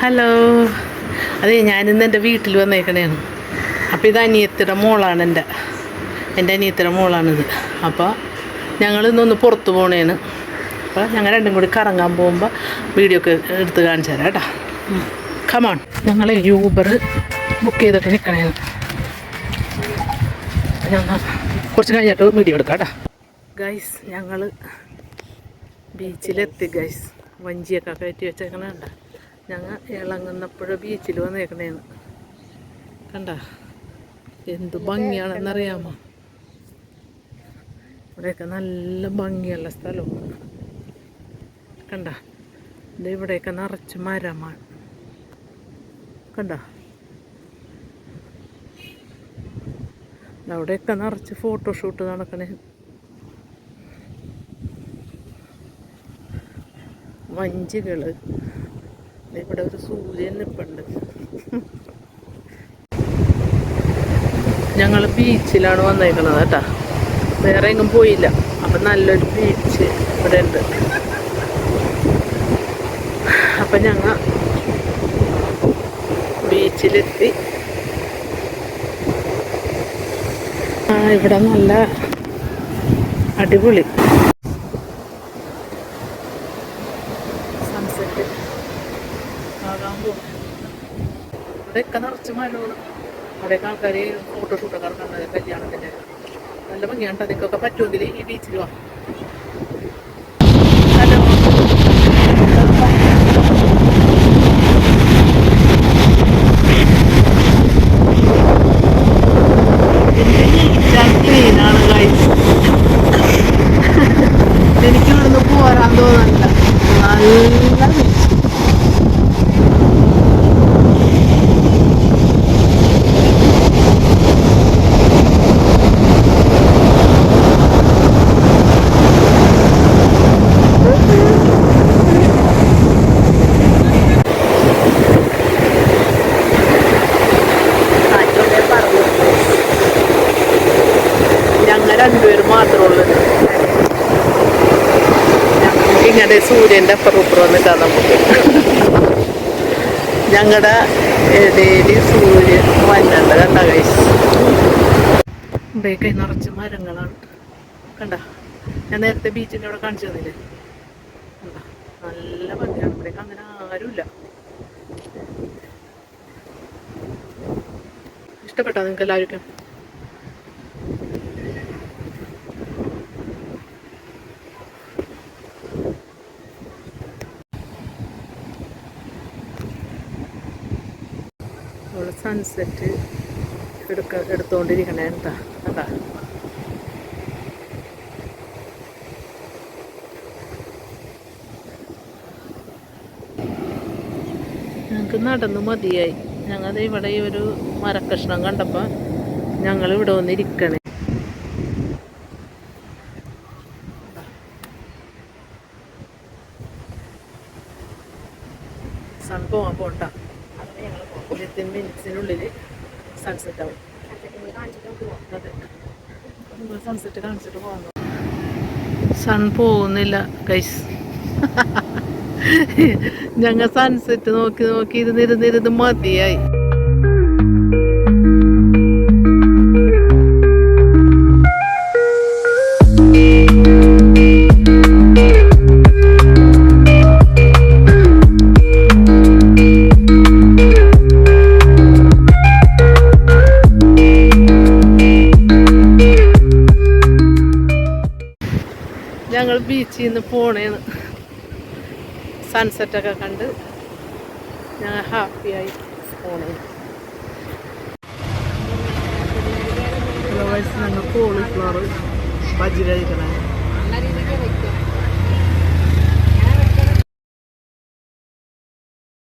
Hello അതെ ഞാനിന്ന് എന്റെ വീട്ടിൽ വന്നേക്കണേണ്. അപ്പോൾ ഇത് അനിയത്തിയുടെ മോളാണ് എന്റെ. എന്റെ അനിയത്തിയുടെ മോളാണിത്. അപ്പോൾ ഞങ്ങൾ ഇന്നൊന്ന് പുറത്ത് പോണേന്ന് അപ്പോൾ ഞങ്ങൾ രണ്ടും കൂടി കറങ്ങാൻ പോകുമ്പോൾ വീഡിയോ ഒക്കെ എടുത്ത് കാണിച്ചു തരാം കേട്ടോ. കമാൺ ഞങ്ങൾ യൂബർ ബുക്ക് ചെയ്തിട്ട് നിൽക്കണേന്ന് ഞങ്ങൾ കുറച്ച് കഴിഞ്ഞിട്ട് വീഡിയോ എടുക്കാം കേട്ടോ. ഗൈസ് ഞങ്ങൾ ബീച്ചിലെത്തി ഗൈസ് വഞ്ചിയൊക്കെ കയറ്റി വെച്ചേക്കണണ്ട ഞങ്ങൾ ഇളങ്ങുന്നപ്പോഴ ബീച്ചിൽ വന്നേക്കണേന്ന്. കണ്ട? എന്ത് ഭംഗിയാണെന്നറിയാമോ? ഇവിടെയൊക്കെ നല്ല ഭംഗിയുള്ള സ്ഥലവും കണ്ട? ഇത് ഇവിടെയൊക്കെ നിറച്ച് മരമാണ് കണ്ട? അവിടെയൊക്കെ നിറച്ച് ഫോട്ടോഷൂട്ട് നടക്കണേ. വഞ്ചികൾ ഇവിടെ ഒരു സൂര്യൻ നിൽപ്പുണ്ട് ഞങ്ങൾ ബീച്ചിലാണ് വന്നേക്കണത് കേട്ടാ. വേറെ എങ്ങും പോയില്ല. അപ്പം നല്ലൊരു ബീച്ച് ഇവിടെ ഉണ്ട്. അപ്പം ഞങ്ങൾ ബീച്ചിലെത്തി. ഇവിടെ നല്ല അടിപൊളി. ഇവിടെയൊക്കെ നിറച്ച് മരമാണ് അവിടെയൊക്കെ ആൾക്കാർ ഫോട്ടോഷൂട്ടൊക്കെ നടക്കുന്നത് കല്യാണത്തിന്റെ. നല്ല ഭംഗിയാണ് അതൊക്കെ പറ്റുമെങ്കിൽ ഈ ബീച്ചിൽ വാ. എനിക്ക് ഇവിടുന്ന് പോരാൻ തോന്നുന്നില്ല. നല്ല ഞങ്ങൾക്ക് ഇങ്ങനെ സൂര്യന്റെ അപ്പുറം ഇപ്പുറം നിൽക്കാം നമുക്ക്. ഞങ്ങളുടെ ഇടയിൽ സൂര്യൻ വന്നുണ്ട് കണ്ട കൈസ് ഇവിടെയൊക്കെ നിറച്ച് മരങ്ങളാണ്. കണ്ട? ഞാൻ നേരത്തെ ബീച്ചിന്റെ അവിടെ കാണിച്ചു തന്നില്ലേ? നല്ല ഭംഗിയാണ്. ഇവിടേക്ക് അങ്ങനെ ആരുമില്ല. ഇഷ്ടപ്പെട്ടോ നിങ്ങൾക്ക് എല്ലാവർക്കും? സൺസെറ്റ് എടുക്ക എടുത്തുകൊണ്ടിരിക്കണേ എന്താ? അതാ. ഞങ്ങൾക്ക് നടന്നു മതിയായി. ഞങ്ങൾ ഇവിടെ ഒരു മരക്കഷ്ണം കണ്ടപ്പോൾ ഞങ്ങൾ ഇവിടെ വന്നിരിക്കണേ. സൺ പോവാൻ പോണ്ട വിത്തിൻ മിനിറ്റ്സിനുള്ളിൽ സൺസെറ്റ് ആവും. സൺസെറ്റ് കാണിച്ചിട്ട് പോകുന്നു സൺ പോകുന്നില്ല കൈസ് ഞങ്ങൾ സൺസെറ്റ് നോക്കി നോക്കി ഇരുന്നിരുന്നിരുന്ന് മതിയായി. ബീച്ചിൽ നിന്ന് പോണേന്ന്. സൺസെറ്റൊക്കെ കണ്ട് ഞങ്ങൾ ഹാപ്പിയായി പോണേ ഞങ്ങൾ കോളിഫ്ലവർ ബജി കഴിക്കണേ. നല്ല രീതിക്ക് വെക്കും